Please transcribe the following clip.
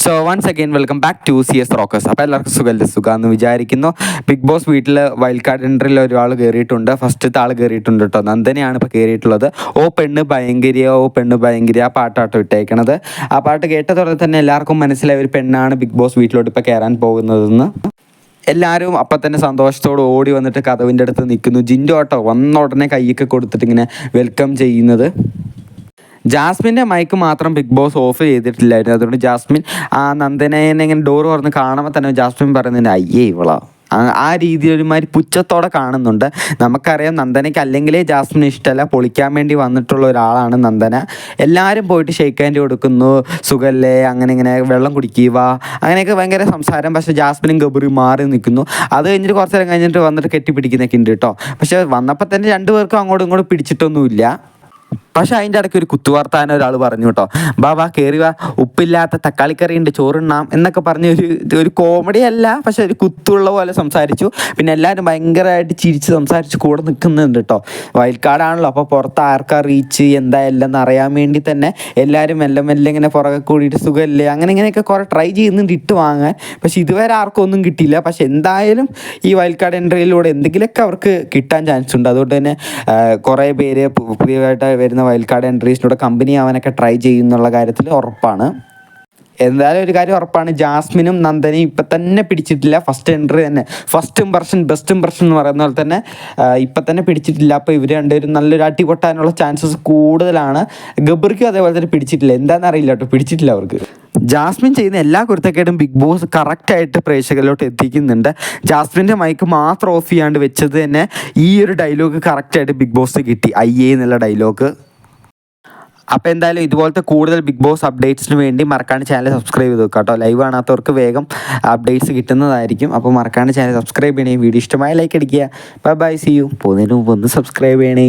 So once again welcome back to C S rockers അപ്പോൾ എല്ലാവർക്കും സുഖമല്ല സുഖം എന്ന് വിചാരിക്കുന്നു. ബിഗ് ബോസ് വീട്ടിൽ വൈൽഡ് കാർഡ് എൻട്രിയിൽ ഒരാൾ കയറിയിട്ടുണ്ട് ഫസ്റ്റത്തെ ആൾ കയറിയിട്ടുണ്ട് കേട്ടോ നന്ദനെയാണ് ഇപ്പോൾ കയറിയിട്ടുള്ളത് ഓ പെണ്ണ് ഭയങ്കര ഓ പെണ്ണ് ഭയങ്കര ആ പാട്ടാട്ടോ ഇട്ടേക്കണത്. ആ പാട്ട് കേട്ടതോടെ തന്നെ എല്ലാവർക്കും മനസ്സിലായ ഒരു പെണ്ണാണ് ബിഗ് ബോസ് വീട്ടിലോട്ട് ഇപ്പോൾ കയറാൻ പോകുന്നതെന്ന്. എല്ലാവരും അപ്പം തന്നെ സന്തോഷത്തോടെ ഓടി വന്നിട്ട് കഥവിന്റെ അടുത്ത് നിൽക്കുന്നു. ജിൻഡോ ആട്ടോ വന്ന ഉടനെ കൈയൊക്കെ കൊടുത്തിട്ട് ഇങ്ങനെ വെൽക്കം ചെയ്യുന്നത്. ജാസ്മിന്റെ മൈക്ക് മാത്രം ബിഗ് ബോസ് ഓഫ് ചെയ്തിട്ടില്ലായിരുന്നു. അതുകൊണ്ട് ജാസ്മിൻ ആ നന്ദനേനെ ഇങ്ങനെ ഡോർ തുറന്ന് കാണുമ്പോൾ തന്നെ ജാസ്മിൻ പറയുന്നുണ്ട് അയ്യേ ഇവളോ. ആ- രീതി ഒരുമാതിരി പുച്ഛത്തോടെ കാണുന്നുണ്ട്. നമുക്കറിയാം നന്ദനയ്ക്ക് അല്ലെങ്കിലേ ജാസ്മിന് ഇഷ്ടമല്ല. പൊളിക്കാൻ വേണ്ടി വന്നിട്ടുള്ള ഒരാളാണ് നന്ദന. എല്ലാവരും പോയിട്ട് ഷെയ്ക്ക് ഹാൻഡ് കൊടുക്കുന്നു. സുഖല്ലേ? അങ്ങനെ ഇങ്ങനെ വെള്ളം കുടിക്കുക അങ്ങനെയൊക്കെ ഭയങ്കര സംസാരം. പക്ഷേ ജാസ്മിനും ഗബറി മാറി നിൽക്കുന്നു. അത് കഴിഞ്ഞിട്ട് കുറച്ച് നേരം കഴിഞ്ഞിട്ട് വന്നിട്ട് കെട്ടിപ്പിടിക്കുന്നൊക്കെ ഉണ്ട് കേട്ടോ. പക്ഷേ വന്നപ്പോൾ തന്നെ രണ്ടുപേർക്കും അങ്ങോട്ടും ഇങ്ങോട്ടും പിടിച്ചിട്ടൊന്നുമില്ല. പക്ഷെ അതിന്റെ ഇടയ്ക്ക് ഒരു കുത്തുവാർത്താൻ ഒരാൾ പറഞ്ഞു കേട്ടോ. ബാബാ കയറി വാ. ഉപ്പില്ലാത്ത തക്കാളിക്കറി ഉണ്ട് ചോറുണ്ണാം എന്നൊക്കെ പറഞ്ഞ ഒരു ഒരു കോമഡി അല്ല പക്ഷെ ഒരു കുത്തുള്ള പോലെ സംസാരിച്ചു. പിന്നെ എല്ലാവരും ഭയങ്കരമായിട്ട് ചിരിച്ച് സംസാരിച്ച് കൂടെ നിൽക്കുന്നുണ്ട് കേട്ടോ. വൈൽഡ് അപ്പോൾ പുറത്ത് ആർക്കാ റീച്ച് എന്താ എല്ലാം അറിയാൻ വേണ്ടി തന്നെ എല്ലാവരും മെല്ലെ മെല്ലെ ഇങ്ങനെ പുറകെ കൂടിയിട്ട് സുഖമല്ലേ? അങ്ങനെ ഇങ്ങനെയൊക്കെ കുറേ ട്രൈ ചെയ്യുന്നുണ്ട് ഇട്ട് വാങ്ങാൻ. പക്ഷെ ഇതുവരെ ആർക്കും ഒന്നും കിട്ടിയില്ല. പക്ഷെ എന്തായാലും ഈ വൈൽഡ് കാർഡ് എൻട്രിയിലൂടെ എന്തെങ്കിലുമൊക്കെ അവർക്ക് കിട്ടാൻ ചാൻസ് ഉണ്ട്. അതുകൊണ്ട് തന്നെ കുറേ പേര് പുതിയതായിട്ട് വരുന്ന വൈൽഡ് കാർഡ് എൻട്രീസിലൂടെ കമ്പനി ആവാനൊക്കെ ട്രൈ ചെയ്യുന്നുള്ള കാര്യത്തിൽ ഉറപ്പാണ്. എന്തായാലും ഒരു കാര്യം ഉറപ്പാണ് ജാസ്മിനും നന്ദനയും ഇപ്പം തന്നെ പിടിച്ചിട്ടില്ല. ഫസ്റ്റ് എൻട്രി തന്നെ. ഫസ്റ്റ് ഇംപ്രഷൻ ബെസ്റ്റ് ഇംപ്രഷൻ എന്ന് പറയുന്ന പോലെ തന്നെ ഇപ്പം തന്നെ പിടിച്ചിട്ടില്ല. അപ്പോൾ ഇവർ രണ്ടുപേരും നല്ലൊരു അടി പൊട്ടാനുള്ള ചാൻസസ് കൂടുതലാണ്. ഗബർക്കും അതേപോലെ തന്നെ പിടിച്ചിട്ടില്ല. എന്താണെന്ന് അറിയില്ല കേട്ടോ പിടിച്ചിട്ടില്ല അവർക്ക്. ജാസ്മിൻ ചെയ്യുന്ന എല്ലാ കുരുത്തക്കേടും ബിഗ് ബോസ് കറക്റ്റായിട്ട് പ്രേക്ഷകരിലോട്ട് എത്തിക്കുന്നുണ്ട്. ജാസ്മിന്റെ മൈക്ക് മാത്രം ഓഫ് ചെയ്യാണ്ട് വെച്ചത് തന്നെ ഈ ഒരു ഡയലോഗ് കറക്റ്റായിട്ട് ബിഗ് ബോസ് കിട്ടി. ഐ എന്നുള്ള ഡയലോഗ് അപ്പോൾ എന്തായാലും ഇതുപോലത്തെ കൂടുതൽ ബിഗ് ബോസ് അപ്ഡേറ്റ്സിന് വേണ്ടി മറക്കാണ്ട് ചാനൽ സബ്സ്ക്രൈബ് ചെയ്ത് കേട്ടോ ലൈവ് കാണാത്തവർക്ക് വേഗം അപ്ഡേറ്റ്സ് കിട്ടുന്നതായിരിക്കും. അപ്പോൾ മറക്കാണ്ട് ചാനൽ സബ്സ്ക്രൈബ് ചെയ്യണേ. വീഡിയോ ഇഷ്ടമായ ലൈക്ക് അടിക്കുക. ബൈ ബൈ സി യു പോകുന്നതിന് മുമ്പ് ഒന്ന് സബ്സ്ക്രൈബ് ചെയ്യണേ.